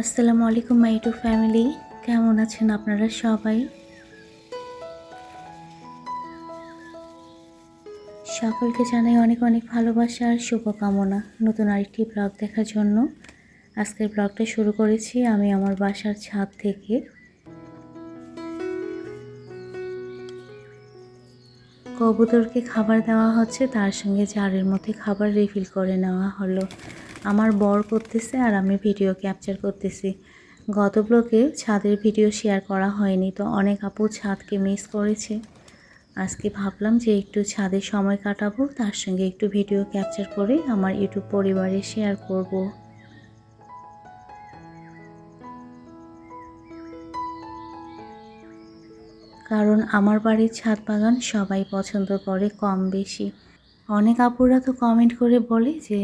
আসসালামু আলাইকুম মাই two family কেমন আছেন আপনারা সবাই? সকলকে জানাই অনেক অনেক ভালোবাসা আর শুভকামনা নতুন আরেকটি ব্লগ দেখার জন্য। আজকের ব্লগটা শুরু করেছি আমি আমার বাসার ছাদ থেকে। কবুতরকে খাবার দেওয়া হচ্ছে, তার সঙ্গে জারের মধ্যে খাবার রিফিল করে নেওয়া হলো। আমার বর করতেছে আর আমি ভিডিও ক্যাপচার করতেছি। গত ব্লগে ছাদের ভিডিও শেয়ার করা হয়নি, তো অনেক আপু ছাদকে মিস করেছে। আজকে ভাবলাম যে একটু ছাদে সময় কাটাবো, তার সঙ্গে একটু ভিডিও ক্যাপচার করে আমার ইউটিউব পরিবারে শেয়ার করব। কারণ আমার বাড়ির ছাদ বাগান সবাই পছন্দ করে কম বেশি। অনেক আপুরা তো কমেন্ট করে বলে যে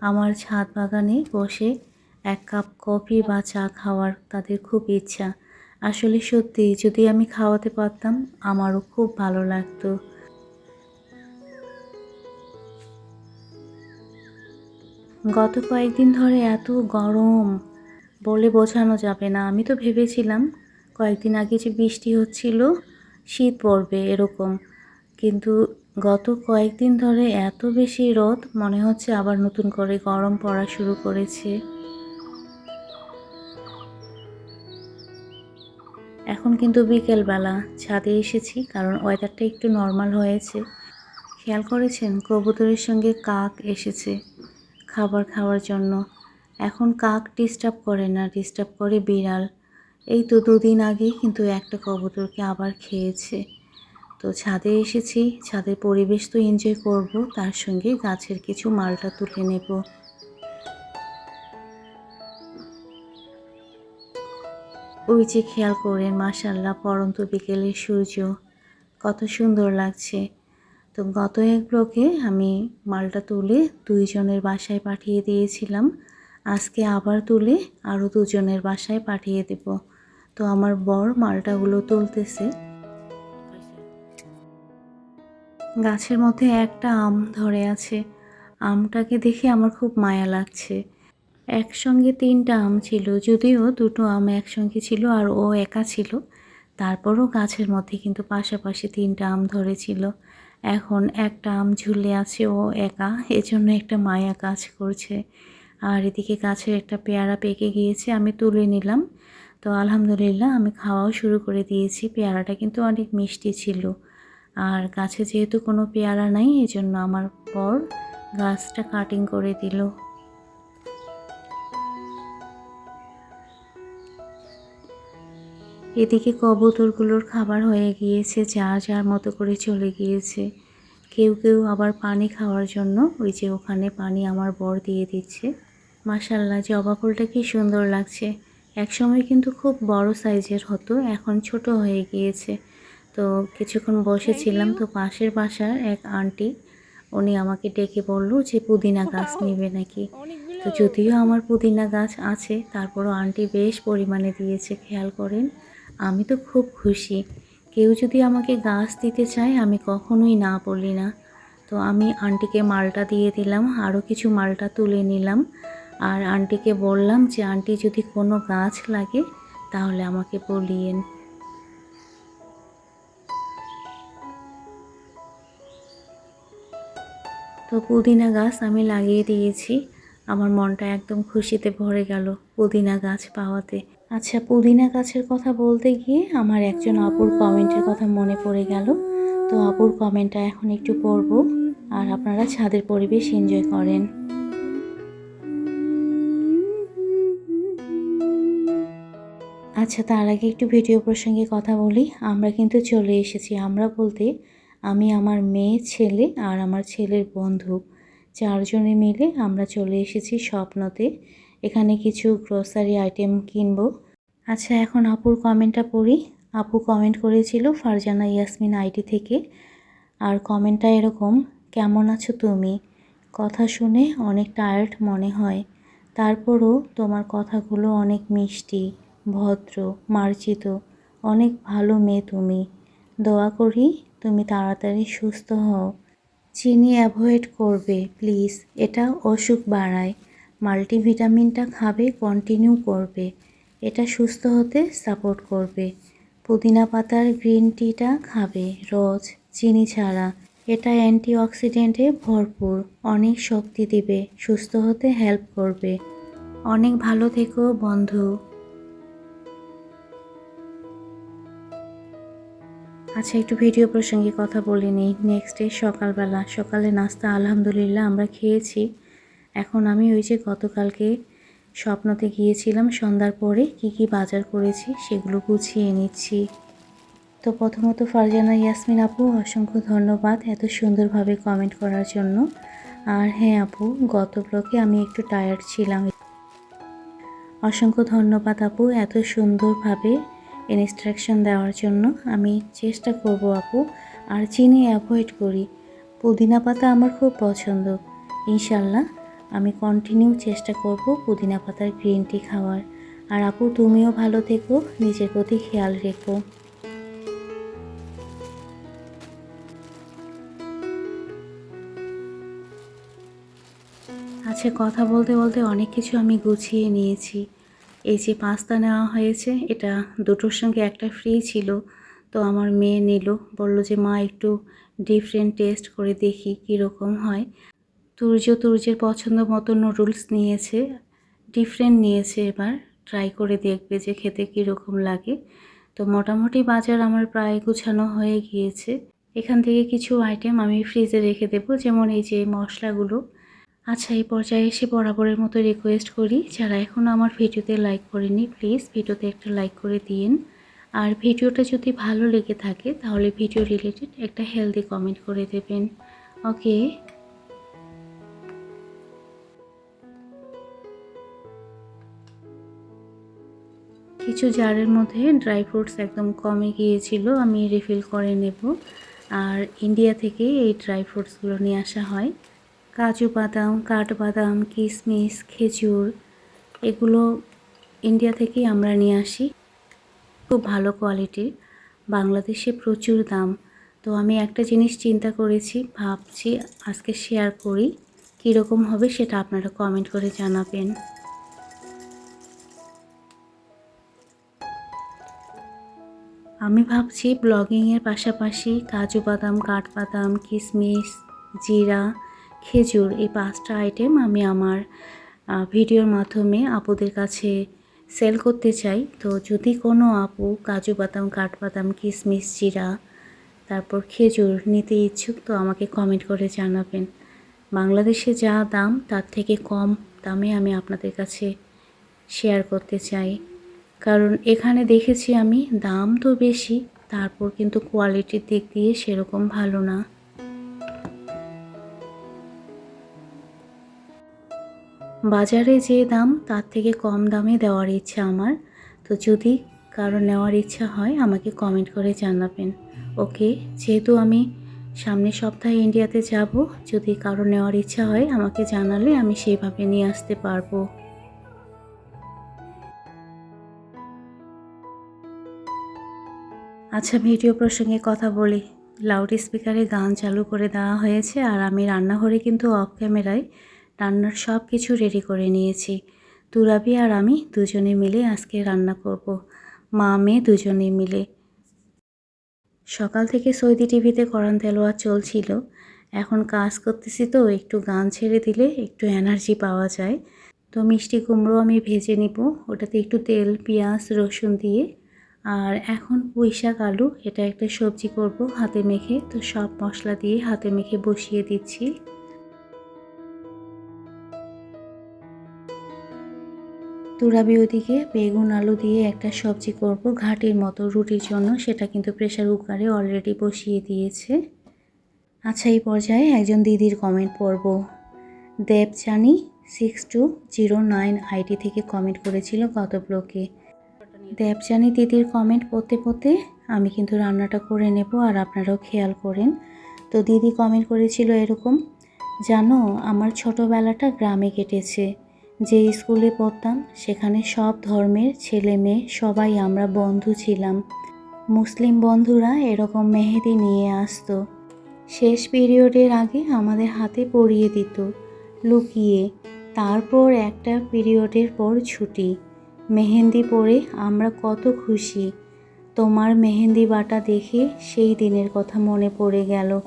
আমার ছাদ বাগানে বসে এক কাপ কফি বা চা খাওয়ার তাদের খুব ইচ্ছা। আসলে সত্যি, যদি আমি খাওয়াতে পারতাম, আমারও খুব ভালো লাগতো। গত কয়েকদিন ধরে এত গরম, বলে বোঝানো যাবে না। আমি তো ভেবেছিলাম, কয়েকদিন আগে যে বৃষ্টি হচ্ছিল, শীত পড়বে এরকম। কিন্তু গত কয়েকদিন ধরে এত বেশি রোদ, মনে হচ্ছে আবার নতুন করে গরম পড়া শুরু করেছে। এখন কিন্তু বিকেলবেলা, ছাদে এসেছি কারণ ওয়েদারটা একটু নর্মাল হয়েছে। খেয়াল করেছেন? কবুতরের সঙ্গে কাক এসেছে খাবার খাওয়ার জন্য। এখন কাক ডিস্টার্ব করে না ডিস্টার্ব করে বিড়াল। এই তো দুদিন আগে কিন্তু একটা কবুতরকে আবার খেয়েছে। তো ছাদে এসেছি, ছাদের পরিবেশ তো এনজয় করব, তার সঙ্গে গাছের কিছু মালটা তুলে নেব। ওই যে খেয়াল করেন মাসাল্লাহ পরন্ত বিকেলের সূর্য, কত সুন্দর লাগছে। তো গত এক ব্লকে আমি মালটা তুলে দুইজনের বাসায় পাঠিয়ে দিয়েছিলাম, আজকে আবার তুলে আরও দুজনের বাসায় পাঠিয়ে দেব। তো আমার বর মালটাগুলো তুলতেছে। গাছের মধ্যে একটা আম ধরে আছে। আমটাকে দেখে আমার খুব মায়া লাগছে। একসঙ্গে তিনটা আম ছিল, যদিও দুটো আম একসঙ্গে ছিল আর ও একা ছিল। তারপরও গাছের মধ্যে কিন্তু পাশাপাশি তিনটা আম ধরেছিল। এখন একটা আম ঝুলে আছে, ও একা। এজন্য একটা মায়া কাজ করছে। আর এদিকে গাছের একটা পেয়ারা পেকে গিয়েছে, আমি তুলে নিলাম। তো আলহামদুলিল্লাহ, আমি খাওয়াও শুরু করে দিয়েছি। পেয়ারাটা কিন্তু অনেক মিষ্টি ছিল। আর গাছে যেহেতু কোনো পেয়ারা নাই, এজন্য আমার পর গাছটা কাটিং করে দিল। এদিকে কবুতরগুলোর খাবার হয়ে গিয়েছে যার যার মতো করে চলে গিয়েছে। কেউ কেউ আবার পানি খাওয়ার জন্য ওই যে ওখানে পানি আমার বর দিয়ে দিচ্ছে। মাসাল্লাহ জবা ফুলটা কি সুন্দর লাগছে। একসময় কিন্তু খুব বড় সাইজের হতো, এখন ছোট হয়ে গিয়েছে। তো কিছুক্ষণ বসেছিলাম তো পাশের বাসার এক আন্টি উনি আমাকে ডেকে বলল যে পুদিনা গাছ নেবে নাকি। তো যদিও আমার পুদিনা গাছ আছে তারপরও আন্টি বেশ পরিমাণে দিয়েছে খেয়াল করেন। আমি তো খুব খুশি। কেউ যদি আমাকে গাছ দিতে চায় আমি কখনোই না বলি না। তো আমি আন্টিকে মালটা দিয়ে দিলাম আরও কিছু মালটা তুলে নিলাম। আর আন্টিকে বললাম যে আন্টি যদি কোনো গাছ লাগে তাহলে আমাকে বলিয়েন। পুদিনা গাছ আমি লাগিয়ে দিয়েছি। আমার মনটা একদম খুশিতে ভরে গেল পুদিনা গাছ পাওয়াতে। আচ্ছা পুদিনা গাছের কথা বলতে গিয়ে আমার একজন আপুর কমেন্টের কথা মনে পড়ে গেল। তো আপুর কমেন্টটা এখন একটু পড়ব আর আপনারা ছাদের পরিবেশ এনজয় করেন। আচ্ছা তার আগে একটু ভিডিও প্রসঙ্গে কথা বলি। আমরা কিন্তু চলে এসেছি, আমরা বলতে আমি আমার মেয়ে, ছেলে আর আমার ছেলের বন্ধু। চারজনে মিলে আমরা চলে এসেছি স্বপ্নতে। এখানে কিছু গ্রসারি আইটেম কিনবো। আচ্ছা এখন আপুর কমেন্টটা পড়ি। আপু কমেন্ট করেছিল ফারজানা ইয়াসমিন আইটি থেকে। আর কমেন্টটা এরকম, কেমন আছো তুমি? কথা শুনে অনেক টায়ার্ড মনে হয়। তারপরও তোমার কথাগুলো অনেক মিষ্টি, ভদ্র, মার্জিত, অনেক ভালো মেয়ে তুমি। দোয়া করি তুমি তাড়াতাড়ি সুস্থ হও। চিনি অ্যাভয়েড করবে, প্লিজ। এটা অসুখ বাড়ায়। মাল্টিভিটামিনটা খাবে, কন্টিনিউ করবে। এটা সুস্থ হতে সাপোর্ট করবে। পুদিনা পাতার গ্রিন টিটা খাবে রোজ চিনি ছাড়া। এটা অ্যান্টিঅক্সিডেন্টে ভরপুর, অনেক শক্তি দিবে, সুস্থ হতে হেল্প করবে। অনেক ভালো থেকো, বন্ধু। আচ্ছা একটু ভিডিও প্রসঙ্গে কথা বলে নিই। নেক্সট ডে সকালবেলা, সকালে নাস্তা আলহামদুলিল্লাহ আমরা খেয়েছি। এখন আমি ওই যে গতকালকে স্বপ্নতে গিয়েছিলাম, সন্ধ্যার পরে কি কি বাজার করেছি সেগুলো গুছিয়ে নিচ্ছি। তো প্রথমত ফারজানা, ইয়াসমিন আপু, অসংখ্য ধন্যবাদ এত সুন্দরভাবে কমেন্ট করার জন্য। আর হ্যাঁ আপু, গত ব্লকে আমি একটু টায়ার্ড ছিলাম। অসংখ্য ধন্যবাদ আপু, এত সুন্দরভাবে ইনস্ট্রাকশন দেওয়ার জন্য আমি চেষ্টা করব আপু, আর চিনি অ্যাভয়েড করি। পুদিনা পাতা আমার খুব পছন্দ। ইনশাল্লাহ আমি কন্টিনিউ চেষ্টা করব পুদিনা পাতার গ্রিন টি খাওয়ার। আর আপু, তুমিও ভালো থেকো, নিজের প্রতি খেয়াল রেখো। আচ্ছা কথা বলতে বলতে অনেক কিছু আমি গুছিয়ে নিয়েছি। এই যে পাস্তা নেওয়া হয়েছে, এটা দুটোর সঙ্গে একটা ফ্রি ছিল। তো আমার মেয়ে নিল, বলল যে, মা, একটু ডিফারেন্ট টেস্ট করে দেখি কীরকম হয়। তুর্য তুর্যের পছন্দ মতো নুডলস নিয়েছে ডিফারেন্ট নিয়েছে এবার। ট্রাই করে দেখবে যে খেতে কীরকম লাগে। তো মোটামুটি বাজার আমার প্রায় গুছানো হয়ে গিয়েছে। এখান থেকে কিছু আইটেম আমি ফ্রিজে রেখে দেবো, যেমন এই যে মশলাগুলো। আচ্ছা এই পর্যায়ে এসে বরাবরের মতো রিকোয়েস্ট করি। যারা এখনও আমার ভিডিওতে লাইক করেনি প্লিজ ভিডিওতে একটা লাইক করে দিন আর ভিডিওটা যদি ভালো লেগে থাকে, তাহলে ভিডিও রিলেটেড একটা হেলদি কমেন্ট করে দেবেন। ওকে কিছু জারের মধ্যে ড্রাই ফ্রুটস একদম কমে গিয়েছিল, আমি রিফিল করে নেব। আর ইন্ডিয়া থেকে এই ড্রাই ফ্রুটসগুলো নিয়ে আসা হয়। কাজু বাদাম, কাঠবাদাম কিশমিশ খেজুর, এগুলো ইন্ডিয়া থেকেই আমরা নিয়ে আসি। খুব ভালো কোয়ালিটির বাংলাদেশে প্রচুর দাম। তো আমি একটা জিনিস চিন্তা করেছি, ভাবছি আজকে শেয়ার করি। কীরকম হবে সেটা আপনারা কমেন্ট করে জানাবেন। আমি ভাবছি ব্লগিংয়ের পাশাপাশি কাজু বাদাম, কাঠবাদাম কিশমিশ জিরা খেজুর, এই পাঁচটা আইটেম আমি আমার ভিডিওর মাধ্যমে আপুদের কাছে সেল করতে চাই। তো যদি কোনো আপু কাজু বাদাম কাঠবাদাম কিশমিশ জিরা, তারপর খেজুর নিতে ইচ্ছুক, তো আমাকে কমেন্ট করে জানাবেন। বাংলাদেশে যা দাম, তার থেকে কম দামে আমি আপনাদের কাছে শেয়ার করতে চাই। কারণ এখানে দেখেছি আমি, দাম তো বেশি, তারপর কিন্তু কোয়ালিটির দিক দিয়ে সেরকম ভালো না। বাজারে যে দাম, তার থেকে কম দামে দেওয়ার ইচ্ছা আমার। তো যদি কারও নেওয়ার ইচ্ছা হয়, আমাকে কমেন্ট করে জানাবেন। ওকে, যেহেতু আমি সামনের সপ্তাহে ইন্ডিয়াতে যাব, যদি কারও নেওয়ার ইচ্ছা হয়, আমাকে জানালে আমি সেইভাবে নিয়ে আসতে পারব। আচ্ছা ভিডিও প্রসঙ্গে কথা বলি। লাউড স্পিকারে গান চালু করে দেওয়া হয়েছে, আর আমি রান্নাঘরে কিন্তু অফ ক্যামেরায় রান্নার সব কিছু রেডি করে নিয়েছি। তুরাবি আর আমি দুজনে মিলে আজকে রান্না করব। মা, মেয়ে দুজনে মিলে। সকাল থেকে সৌদি টিভিতে করান তেলোয়া চলছিল। এখন কাজ করতেছি তো, একটু গান ছেড়ে দিলে একটু এনার্জি পাওয়া যায়। তো মিষ্টি কুমড়ো আমি ভেজে নিব, ওটাতে একটু তেল, পেঁয়াজ, রসুন দিয়ে। আর এখন পুঁই শাক আলু, এটা একটা সবজি করব হাতে মেখে। তো সব মশলা দিয়ে হাতে মেখে বসিয়ে দিচ্ছি। তুরাবি ওদিকে বেগুন আলু দিয়ে একটা সবজি করব। ঘাটির মতো রুটির জন্য সেটা কিন্তু প্রেশার কুকারে অলরেডি বসিয়ে দিয়েছে। আচ্ছা এই পর্যায়ে একজন দিদির কমেন্ট পড়ব। Debchani six two zero nine ID থেকে কমেন্ট করেছিল গত ব্লকে দেবচানি দিদির কমেন্ট পড়তে পড়তে আমি কিন্তু রান্নাটা করে নেব আর আপনারাও খেয়াল করেন। তো দিদি কমেন্ট করেছিল এরকম, জানো, আমার ছোটোবেলাটা গ্রামে কেটেছে। যে স্কুলে পড়তাম, সেখানে সব ধর্মের ছেলে মেয়ে সবাই আমরা বন্ধু ছিলাম। মুসলিম বন্ধুরা এরকম মেহেদি নিয়ে আসতো। শেষ পিরিয়ডের আগে আমাদের হাতে পরিয়ে দিত, লুকিয়ে। তারপর একটা পিরিয়ডের পর ছুটি। মেহেন্দি পরে আমরা কত খুশি। তোমার মেহেন্দি বাটা দেখে সেই দিনের কথা মনে পড়ে গেল।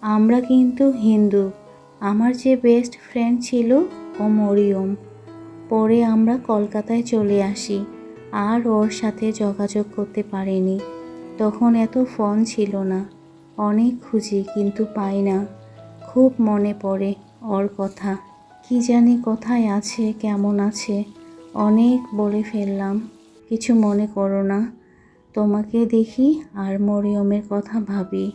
আমরা কিন্তু হিন্দু। আমার যে বেস্ট ফ্রেন্ড ছিল ও মরিয়ম। পরে আমরা কলকাতায় চলে আসি। আর ওর সাথে যোগাযোগ করতে পারিনি। তখন এত ফোন ছিল না। অনেক খুঁজি কিন্তু পাই না। খুব মনে পড়ে ওর কথা। কি জানি কোথায় আছে, কেমন আছে। অনেক বলে ফেললাম। কিছু মনে করো না। তোমাকে দেখি আর মরিয়মের কথা ভাবি।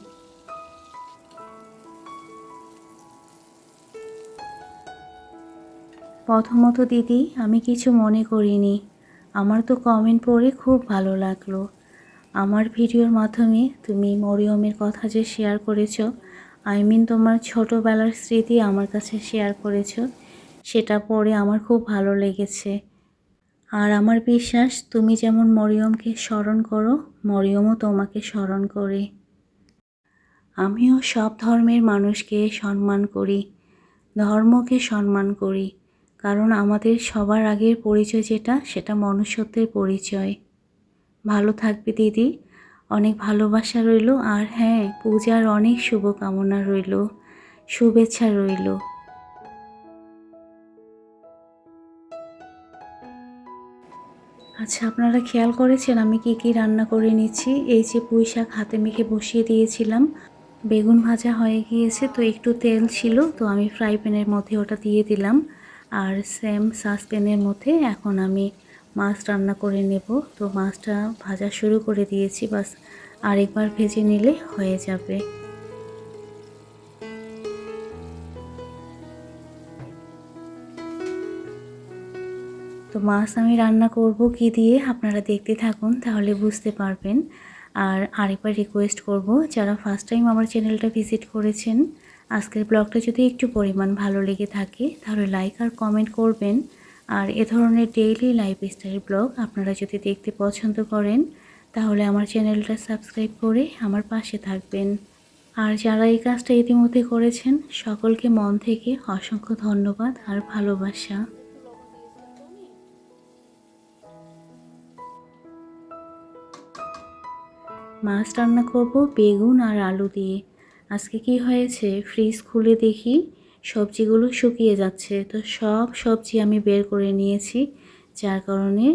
প্রথমত দিদি, আমি কিছু মনে করিনি। আমার তো কমেন্ট পড়ে খুব ভালো লাগল। আমার ভিডিওর মাধ্যমে তুমি মরিয়মের কথা যে শেয়ার করেছ আই মিন তোমার ছোটোবেলার স্মৃতি আমার কাছে শেয়ার করেছ, সেটা পড়ে আমার খুব ভালো লেগেছে। আর আমার বিশ্বাস, তুমি যেমন মরিয়মকে স্মরণ করো, মরিয়মও তোমাকে স্মরণ করে। আমিও সব ধর্মের মানুষকে সম্মান করি, ধর্মকে সম্মান করি। কারণ আমাদের সবার আগের পরিচয় যেটা, সেটা মনুষ্যত্বের পরিচয়। ভালো থাকবে দিদি। অনেক ভালোবাসা রইল আর হ্যাঁ পূজার অনেক শুভকামনা রইল। শুভেচ্ছা রইল। আচ্ছা আপনারা খেয়াল করেছেন আমি কি কি রান্না করে নিচ্ছি? এই যে পুঁই শাক হাতে মেখে বসিয়ে দিয়েছিলাম। বেগুন ভাজা হয়ে গিয়েছে, তো একটু তেল ছিল, তো আমি ফ্রাই প্যানের মধ্যে ওটা দিয়ে দিলাম। আর সেম সাসপেনের মধ্যে এখন আমি মাছ রান্না করে নেব। তো মাছটা ভাজা শুরু করে দিয়েছি, বাস আরেকবার ভেজে নিলে হয়ে যাবে। তো মাছ আমি রান্না করব কি দিয়ে আপনারা দেখতে থাকুন, তাহলে বুঝতে পারবেন। আর আরেকবার রিকোয়েস্ট করব, যারা ফার্স্ট টাইম আমার চ্যানেলটা ভিজিট করেছেন আজকের ব্লগটা যদি একটু পরিমাণ ভালো লেগে থাকে, তাহলে লাইক আর কমেন্ট করবেন। আর এ ধরনের ডেইলি লাইফস্টাইল ব্লগ আপনারা যদি দেখতে পছন্দ করেন, তাহলে আমার চ্যানেলটা সাবস্ক্রাইব করে আমার পাশে থাকবেন। আর যারা এই কাজটা ইতিমধ্যে করেছেন, সকলকে মন থেকে অসংখ্য ধন্যবাদ আর ভালোবাসা। মাছ রান্না করব বেগুন আর আলু দিয়ে। আজকে কি হয়েছে? ফ্রিজ খুলে দেখি। সবজিগুলো শুকিয়ে যাচ্ছে। তো সব সবজি আমি বের করে নিয়েছি। যার কারণে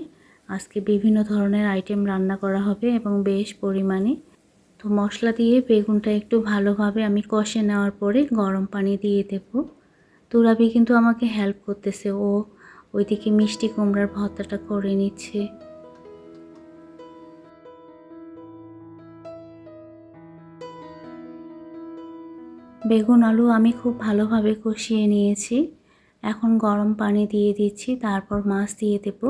আজকে বিভিন্ন ধরনের আইটেম রান্না করা হবে এবং বেশ পরিমাণে। তো মশলা দিয়ে বেগুনটা একটু ভালোভাবে আমি কষে নেওয়ার পরে গরম পানি দিয়ে দেব। তুরাবি কিন্তু আমাকে হেল্প করতেছে। ও ওইদিকে মিষ্টি কুমড়ার ভর্তাটা করে নিচ্ছে। বেগুন আলু আমি খুব ভালোভাবে কষিয়ে নিয়েছি। এখন গরম পানি দিয়ে দিচ্ছি, তারপর মাছ দিয়ে দেব।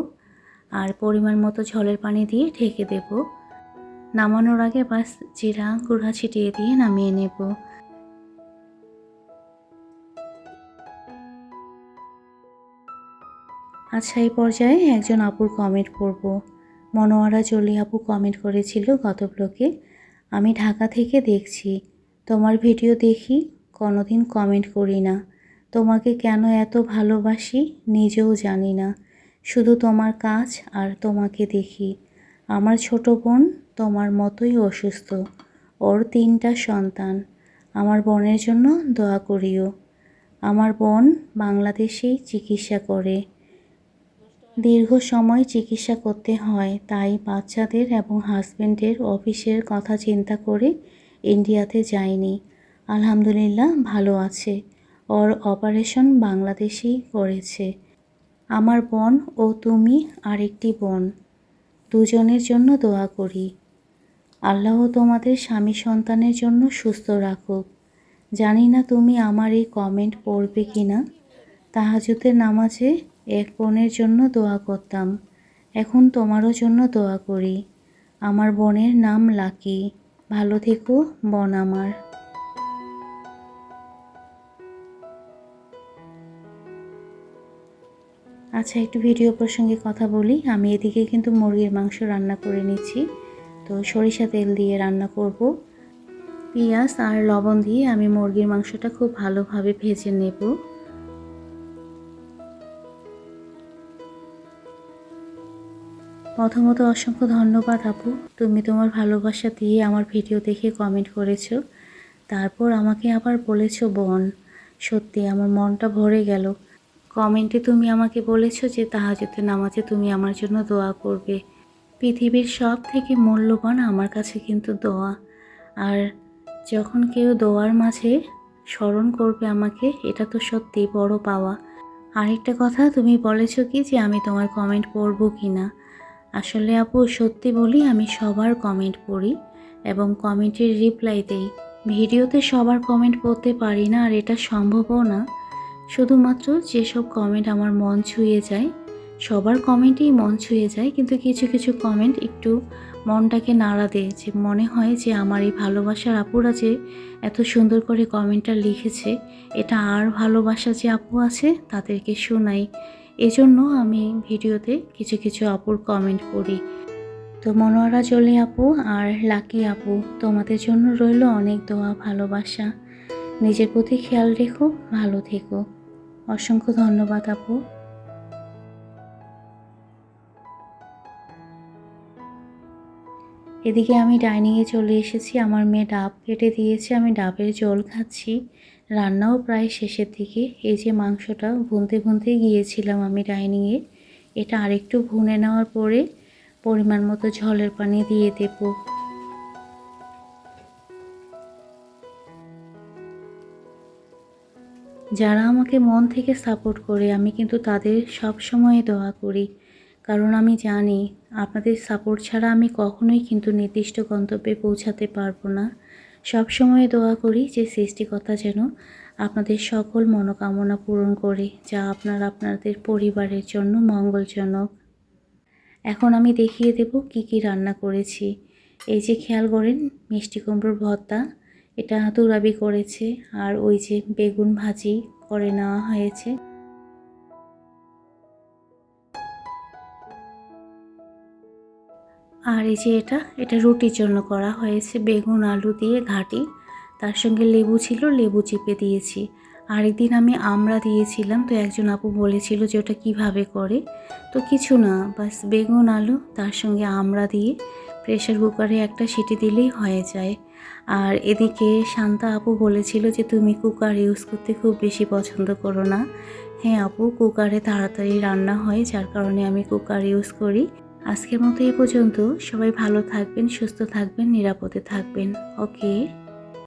আর পরিমাণ মতো ঝলের পানি দিয়ে ঢেকে দেব। নামানোর আগে বাস জিরা, গুঁড়া ছিটিয়ে দিয়ে নামিয়ে নেব। আচ্ছা এই পর্যায়ে একজন আপুর কমেন্ট পড়ব। মনোয়ারা জলি আপু কমেন্ট করেছিল গত ব্লকে আমি ঢাকা থেকে দেখছি। তোমার ভিডিও দেখি, কোনোদিন কমেন্ট করি না। তোমাকে কেন এত ভালোবাসি নিজেও জানি না। শুধু তোমার কাজ আর তোমাকে দেখি। আমার ছোট বোন তোমার মতোই অসুস্থ। ওর তিনটা সন্তান। আমার বোনের জন্য দোয়া করিও। আমার বোন বাংলাদেশেই চিকিৎসা করে। দীর্ঘ সময় চিকিৎসা করতে হয়, তাই বাচ্চাদের এবং হাজব্যান্ডের অফিসের কথা চিন্তা করে ইন্ডিয়াতে যায়নি। আলহামদুলিল্লাহ ভালো আছে। ওর অপারেশন বাংলাদেশেই করেছে। আমার বোন ও তুমি আরেকটি বোন। দুজনের জন্য দোয়া করি। আল্লাহ তোমাদের স্বামী সন্তানের জন্য সুস্থ রাখুক। জানি না তুমি আমার এই কমেন্ট পড়বে কি না তাহাজুতের নামাজে এক বোনের জন্য দোয়া করতাম। এখন তোমারও জন্য দোয়া করি। আমার বোনের নাম লাকি। ভালো থেকো, বন আমার। আচ্ছা একটু ভিডিও প্রসঙ্গে কথা বলি। আমি এদিকে কিন্তু মুরগির মাংস রান্না করে নিচ্ছি। তো সরিষা তেল দিয়ে রান্না করব। পেঁয়াজ আর লবণ দিয়ে আমি মুরগির মাংসটা খুব ভালোভাবে ভেজে নেব। প্রথমত অসংখ্য ধন্যবাদ আপু। তুমি তোমার ভালোবাসা দিয়ে আমার ভিডিও দেখে কমেন্ট করেছ। তারপর আমাকে আবার বলেছ, বোন, সত্যি আমার মনটা ভরে গেল। কমেন্টে তুমি আমাকে বলেছ যে তাহাজতে নামাজে তুমি আমার জন্য দোয়া করবে। পৃথিবীর সব থেকে মূল্যবান আমার কাছে কিন্তু দোয়া। আর যখন কেউ দোয়ার মাঝে স্মরণ করবে আমাকে, এটা তো সত্যি বড় পাওয়া। আরেকটা কথা, তুমি বলেছ কি যে আমি তোমার কমেন্ট পড়ব কি না আসলে আপু, সত্যি বলি আমি সবার কমেন্ট পড়ি এবং কমেন্টের রিপ্লাই দেই। ভিডিওতে সবার কমেন্ট পড়তে পারি না আর এটা সম্ভবও না। শুধুমাত্র যেসব কমেন্ট আমার মন ছুঁয়ে যায়, সবার কমেন্টেই মন ছুঁয়ে যায়, কিন্তু কিছু কিছু কমেন্ট একটু মনটাকে নাড়া দেয় যে মনে হয় যে আমার এই ভালোবাসার আপুরা যে এত সুন্দর করে কমেন্টটা লিখেছে, এটা আর ভালোবাসা যে আপু আছে তাদেরকে শোনাই। এজন্য আমি ভিডিওতে কিছু কিছু আপুর কমেন্ট পড়ি। তো মনোয়ারা, জলি আপু আর লাকি আপু, তোমাদের জন্য রইল অনেক দোয়া, ভালোবাসা। নিজের প্রতি খেয়াল রেখো, ভালো থেকো। অসংখ্য ধন্যবাদ আপু। এদিকে আমি ডাইনিংয়ে চলে এসেছি। আমার মেয়ে ডাব কেটে দিয়েছে, আমি ডাবের জল খাচ্ছি। রান্নাও প্রায় শেষের দিকে। এই যে মাংসটা ভুনতে ভুনতে গিয়েছিলাম আমি ডাইনিংয়ে, এটা আরেকটু ভুনে নেওয়ার পরে পরিমাণ মতো ঝলের পানি দিয়ে দেব। যারা আমাকে মন থেকে সাপোর্ট করে, আমি কিন্তু তাদের সব সময় দোয়া করি। কারণ আমি জানি, আপনাদের সাপোর্ট ছাড়া আমি কখনোই কিন্তু নির্দিষ্ট গন্তব্যে পৌঁছাতে পারব না। সব সময় দোয়া করি যে সৃষ্টিকর্তা যেন আপনাদের সকল মনোকামনা পূরণ করে, যা আপনার আপনাদের পরিবারের জন্য মঙ্গলজনক। এখন আমি দেখিয়ে দেব কি কি রান্না করেছি। এই যে খেয়াল করেন, মিষ্টি কুমড়োর ভর্তা, এটা তুরাবি করেছে, আর ওই যে বেগুন ভাজি করে নেওয়া হয়েছে। আর এই যে এটা এটা রুটির জন্য করা হয়েছে বেগুন, আলু দিয়ে ঘাটি। তার সঙ্গে লেবু ছিল, লেবু চিপে দিয়েছি। আরেকদিন আমি আমরা দিয়েছিলাম, তো একজন আপু বলেছিল যে ওটা কীভাবে করে। তো কিছু না, বাস বেগুন, আলু, তার সঙ্গে আমড়া দিয়ে প্রেশার কুকারে একটা সিটি দিলেই হয়ে যায়। আর এদিকে শান্তা আপু বলেছিল যে তুমি কুকার ইউজ করতে খুব বেশি পছন্দ করো না। হ্যাঁ আপু, কুকারে তাড়াতাড়ি রান্না হয়, যার কারণে আমি কুকার ইউজ করি। আজকের মতো এ পর্যন্ত। সবাই ভালো থাকবেন সুস্থ থাকবেন নিরাপদে থাকবেন। ওকে?